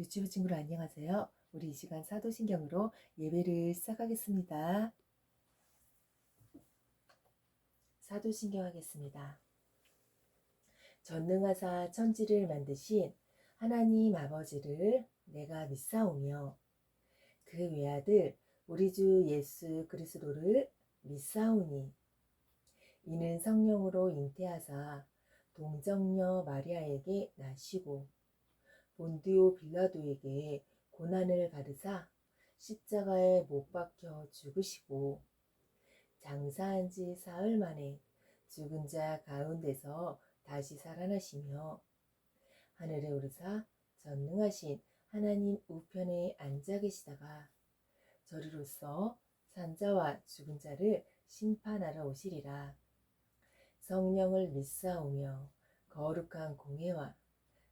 유튜브 친구들 안녕하세요. 우리 이 시간 사도신경으로 예배를 시작하겠습니다. 사도신경 하겠습니다. 전능하사 천지를 만드신 하나님 아버지를 내가 믿사오며 그 외아들 우리 주 예수 그리스도를 믿사오니 이는 성령으로 잉태하사 동정녀 마리아에게 나시고 본디오 빌라도에게 고난을 받으사 십자가에 못 박혀 죽으시고 장사한 지 사흘 만에 죽은 자 가운데서 다시 살아나시며 하늘에 오르사 전능하신 하나님 우편에 앉아 계시다가 저리로서 산자와 죽은 자를 심판하러 오시리라. 성령을 믿사오며 거룩한 공회와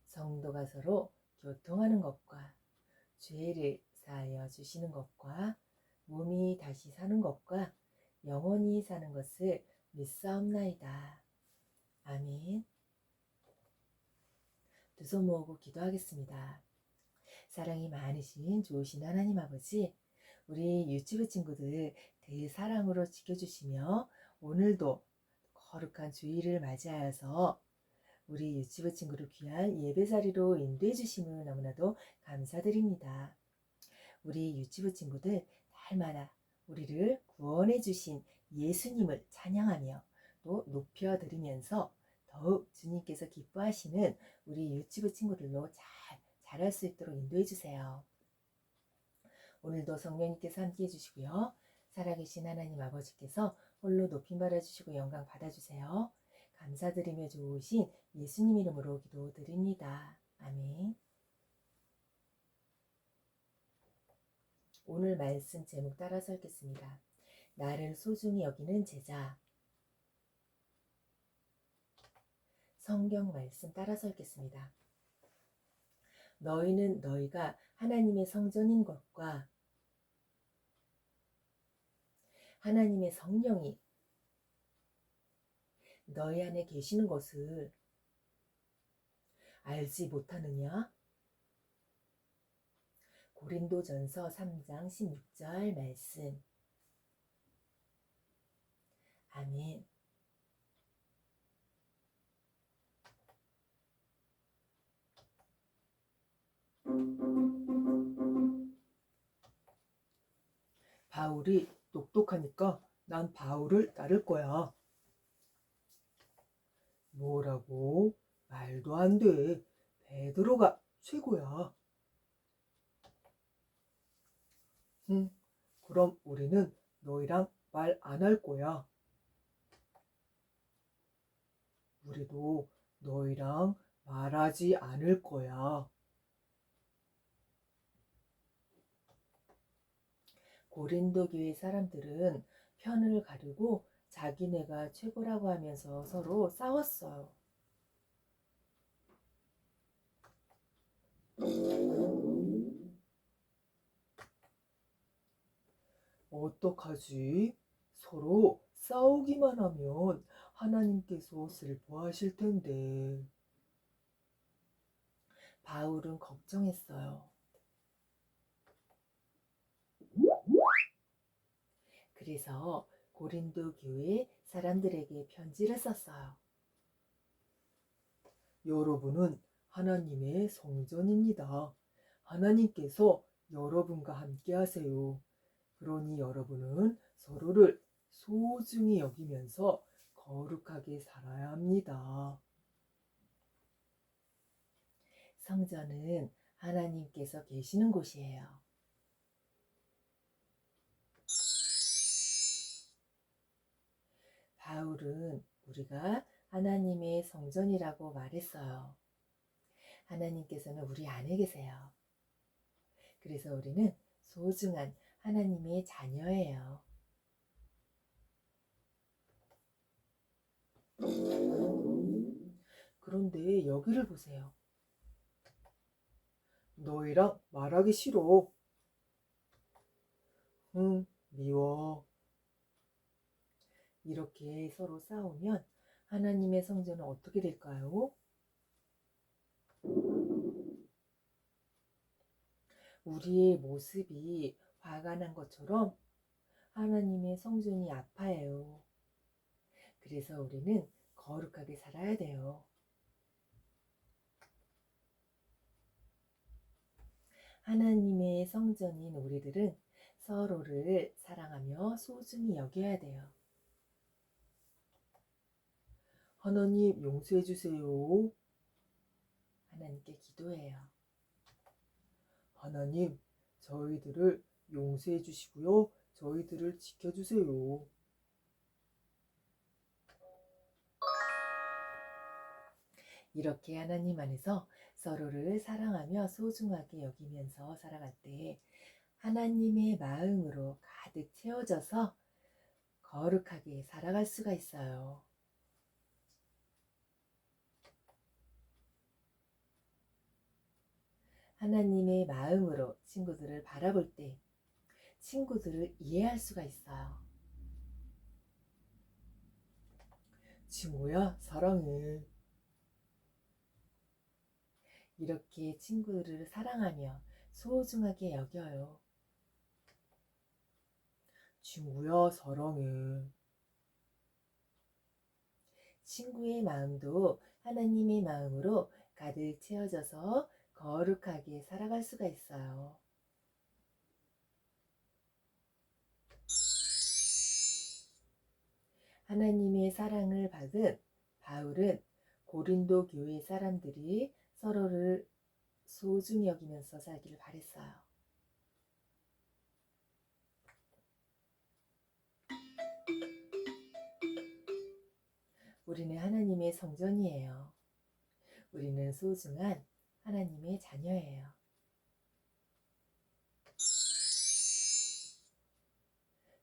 성도가 서로 교통하는 것과 죄를 사하여 주시는 것과 몸이 다시 사는 것과 영원히 사는 것을 믿사옵나이다. 아멘. 두 손 모으고 기도하겠습니다. 사랑이 많으신 좋으신 하나님 아버지, 우리 유튜브 친구들 대사랑으로 지켜주시며 오늘도 거룩한 주일을 맞이하여서 우리 유튜브 친구를 귀한 예배 자리로 인도해 주심을 너무나도 감사드립니다. 우리 유튜브 친구들 날마다 우리를 구원해 주신 예수님을 찬양하며 또 높여 드리면서 더욱 주님께서 기뻐하시는 우리 유튜브 친구들로 잘 자랄 수 있도록 인도해 주세요. 오늘도 성령님께서 함께 해주시고요. 살아계신 하나님 아버지께서 홀로 높임 받아주시고 영광 받아주세요. 감사드리며 좋으신 예수님 이름으로 기도드립니다. 아멘. 오늘 말씀 제목 따라서 읽겠습니다. 나를 소중히 여기는 제자. 성경 말씀 따라서 읽겠습니다. 너희는 너희가 하나님의 성전인 것과 하나님의 성령이 너희 안에 계시는 것을 알지 못하느냐? 고린도전서 3장 16절 말씀. 아멘. 바울이 똑똑하니까 난 바울을 따를 거야. 뭐라고? 말도 안 돼. 베드로가 최고야. 응, 그럼 우리는 너희랑 말 안 할 거야. 우리도 너희랑 말하지 않을 거야. 고린도 교회 사람들은 편을 가르고 자기네가 최고라고 하면서 서로 싸웠어요. 어떡하지? 서로 싸우기만 하면 하나님께서 슬퍼하실 텐데. 바울은 걱정했어요. 그래서 고린도 교회 사람들에게 편지를 썼어요. 여러분은 하나님의 성전입니다. 하나님께서 여러분과 함께 하세요. 그러니 여러분은 서로를 소중히 여기면서 거룩하게 살아야 합니다. 성전은 하나님께서 계시는 곳이에요. 바울은 우리가 하나님의 성전이라고 말했어요. 하나님께서는 우리 안에 계세요. 그래서 우리는 소중한 하나님의 자녀예요. 그런데 여기를 보세요. 너희랑 말하기 싫어. 응, 미워. 이렇게 서로 싸우면 하나님의 성전은 어떻게 될까요? 우리의 모습이 화가 난 것처럼 하나님의 성전이 아파해요. 그래서 우리는 거룩하게 살아야 돼요. 하나님의 성전인 우리들은 서로를 사랑하며 소중히 여겨야 돼요. 하나님 용서해 주세요. 하나님께 기도해요. 하나님, 저희들을 용서해 주시고요. 저희들을 지켜주세요. 이렇게 하나님 안에서 서로를 사랑하며 소중하게 여기면서 살아갈 때 하나님의 마음으로 가득 채워져서 거룩하게 살아갈 수가 있어요. 하나님의 마음으로 친구들을 바라볼 때 친구들을 이해할 수가 있어요. 친구야, 사랑해. 이렇게 친구들을 사랑하며 소중하게 여겨요. 친구야, 사랑해. 친구의 마음도 하나님의 마음으로 가득 채워져서 거룩하게 살아갈 수가 있어요. 하나님의 사랑을 받은 바울은 고린도 교회 사람들이 서로를 소중히 여기면서 살기를 바랬어요. 우리는 하나님의 성전이에요. 우리는 소중한 하나님의 자녀예요.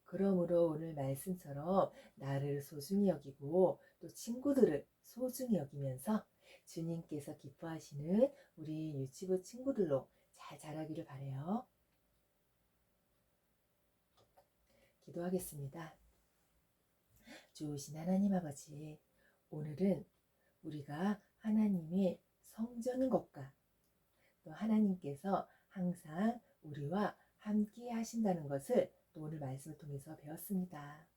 그러므로 오늘 말씀처럼 나를 소중히 여기고 또 친구들을 소중히 여기면서 주님께서 기뻐하시는 우리 유치부 친구들로 잘 자라기를 바래요. 기도하겠습니다. 좋으신 하나님 아버지, 오늘은 우리가 하나님의 성전인 것과 또 하나님께서 항상 우리와 함께 하신다는 것을 또 오늘 말씀을 통해서 배웠습니다.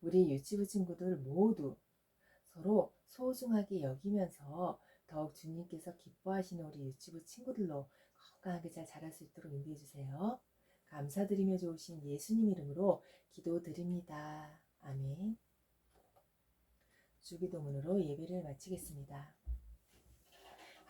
우리 유치부 친구들 모두 서로 소중하게 여기면서 더욱 주님께서 기뻐하시는 우리 유치부 친구들로 건강하게 잘 자랄 수 있도록 인도해 주세요. 감사드리며 좋으신 예수님 이름으로 기도드립니다. 아멘. 주기도문으로 예배를 마치겠습니다.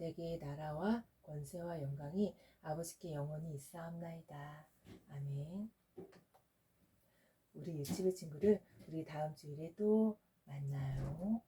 내게 나라와 권세와 영광이 아버지께 영원히 있사옵나이다. 아멘. 우리 유치부 친구들 우리 다음 주일에 또 만나요.